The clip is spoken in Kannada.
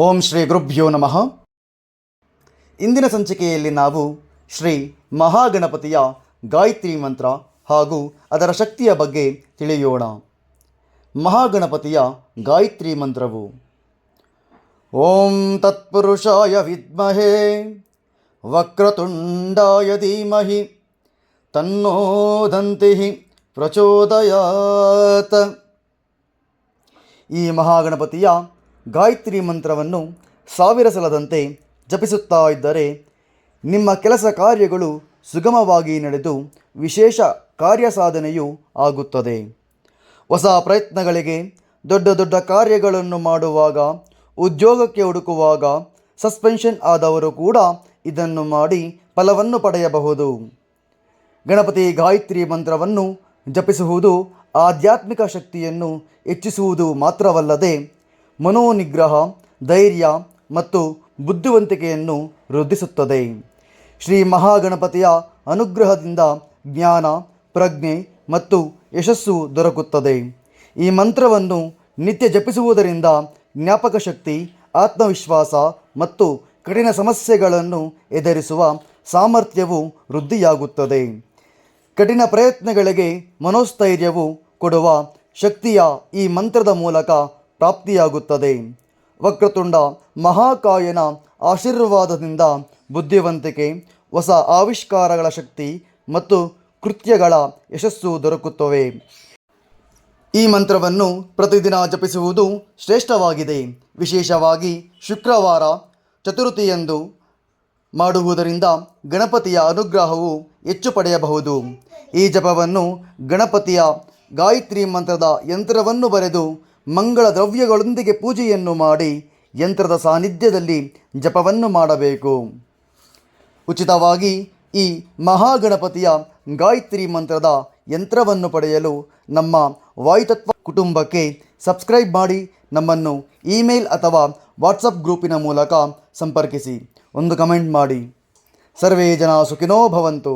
ಓಂ ಶ್ರೀ ಗುರುಭ್ಯೋ ನಮಃ. ಇಂದಿನ ಸಂಚಿಕೆಯಲ್ಲಿ ನಾವು ಶ್ರೀ ಮಹಾಗಣಪತಿಯ ಗಾಯತ್ರಿ ಮಂತ್ರ ಹಾಗೂ ಅದರ ಶಕ್ತಿಯ ಬಗ್ಗೆ ತಿಳಿಯೋಣ. ಮಹಾಗಣಪತಿಯ ಗಾಯತ್ರಿ ಮಂತ್ರವು, ಓಂ ತತ್ಪುರುಷಾಯ ವಿದ್ಮಹೇ, ವಕ್ರತುಂಡಾಯ ಧೀಮಹಿ, ತನ್ನೋ ದಂತಿ ಪ್ರಚೋದಯಾತ್. ಈ ಮಹಾಗಣಪತಿಯ ಗಾಯತ್ರಿ ಮಂತ್ರವನ್ನು ಸಾವಿರ ಸಲದಂತೆ ಜಪಿಸುತ್ತಾ ಇದ್ದರೆ ನಿಮ್ಮ ಕೆಲಸ ಕಾರ್ಯಗಳು ಸುಗಮವಾಗಿ ನಡೆದು ವಿಶೇಷ ಕಾರ್ಯಸಾಧನೆಯು ಆಗುತ್ತದೆ. ಹೊಸ ಪ್ರಯತ್ನಗಳಿಗೆ ದೊಡ್ಡ ದೊಡ್ಡ ಕಾರ್ಯಗಳನ್ನು ಮಾಡುವಾಗ, ಉದ್ಯೋಗಕ್ಕೆ ಹುಡುಕುವಾಗ ಸಸ್ಪೆನ್ಷನ್ ಆದವರು ಕೂಡ ಇದನ್ನು ಮಾಡಿ ಫಲವನ್ನು ಪಡೆಯಬಹುದು. ಗಣಪತಿ ಗಾಯತ್ರಿ ಮಂತ್ರವನ್ನು ಜಪಿಸುವುದು ಆಧ್ಯಾತ್ಮಿಕ ಶಕ್ತಿಯನ್ನು ಹೆಚ್ಚಿಸುವುದು ಮಾತ್ರವಲ್ಲದೆ ಮನೋನಿಗ್ರಹ, ಧೈರ್ಯ ಮತ್ತು ಬುದ್ಧಿವಂತಿಕೆಯನ್ನು ವೃದ್ಧಿಸುತ್ತದೆ. ಶ್ರೀ ಮಹಾಗಣಪತಿಯ ಅನುಗ್ರಹದಿಂದ ಜ್ಞಾನ, ಪ್ರಜ್ಞೆ ಮತ್ತು ಯಶಸ್ಸು ದೊರಕುತ್ತದೆ. ಈ ಮಂತ್ರವನ್ನು ನಿತ್ಯ ಜಪಿಸುವುದರಿಂದ ಜ್ಞಾಪಕ ಶಕ್ತಿ, ಆತ್ಮವಿಶ್ವಾಸ ಮತ್ತು ಕಠಿಣ ಸಮಸ್ಯೆಗಳನ್ನು ಎದುರಿಸುವ ಸಾಮರ್ಥ್ಯವು ವೃದ್ಧಿಯಾಗುತ್ತದೆ. ಕಠಿಣ ಪ್ರಯತ್ನಗಳಿಗೆ ಮನೋಸ್ಥೈರ್ಯವು ಕೊಡುವ ಶಕ್ತಿಯ ಈ ಮಂತ್ರದ ಮೂಲಕ ಪ್ರಾಪ್ತಿಯಾಗುತ್ತದೆ. ವಕ್ರತುಂಡ ಮಹಾಕಾಯನ ಆಶೀರ್ವಾದದಿಂದ ಬುದ್ಧಿವಂತಿಕೆ, ಹೊಸ ಆವಿಷ್ಕಾರಗಳ ಶಕ್ತಿ ಮತ್ತು ಕೃತ್ಯಗಳ ಯಶಸ್ಸು ದೊರಕುತ್ತವೆ. ಈ ಮಂತ್ರವನ್ನು ಪ್ರತಿದಿನ ಜಪಿಸುವುದು ಶ್ರೇಷ್ಠವಾಗಿದೆ. ವಿಶೇಷವಾಗಿ ಶುಕ್ರವಾರ ಚತುರ್ಥಿಯಂದು ಮಾಡುವುದರಿಂದ ಗಣಪತಿಯ ಅನುಗ್ರಹವು ಹೆಚ್ಚು ಪಡೆಯಬಹುದು. ಈ ಜಪವನ್ನು ಗಣಪತಿಯ ಗಾಯತ್ರಿ ಮಂತ್ರದ ಯಂತ್ರವನ್ನು ಬರೆದು ಮಂಗಳ ದ್ರವ್ಯಗಳೊಂದಿಗೆ ಪೂಜೆಯನ್ನು ಮಾಡಿ ಯಂತ್ರದ ಸಾನ್ನಿಧ್ಯದಲ್ಲಿ ಜಪವನ್ನು ಮಾಡಬೇಕು. ಉಚಿತವಾಗಿ ಈ ಮಹಾಗಣಪತಿಯ ಗಾಯತ್ರಿ ಮಂತ್ರದ ಯಂತ್ರವನ್ನು ಪಡೆಯಲು ನಮ್ಮ ವಾಯುತತ್ವ ಕುಟುಂಬಕ್ಕೆ ಸಬ್ಸ್ಕ್ರೈಬ್ ಮಾಡಿ ನಮ್ಮನ್ನು ಇಮೇಲ್ ಅಥವಾ ವಾಟ್ಸಪ್ ಗ್ರೂಪಿನ ಮೂಲಕ ಸಂಪರ್ಕಿಸಿ. ಒಂದು ಕಮೆಂಟ್ ಮಾಡಿ. ಸರ್ವೇ ಜನ ಸುಖಿನೋ ಭವಂತು.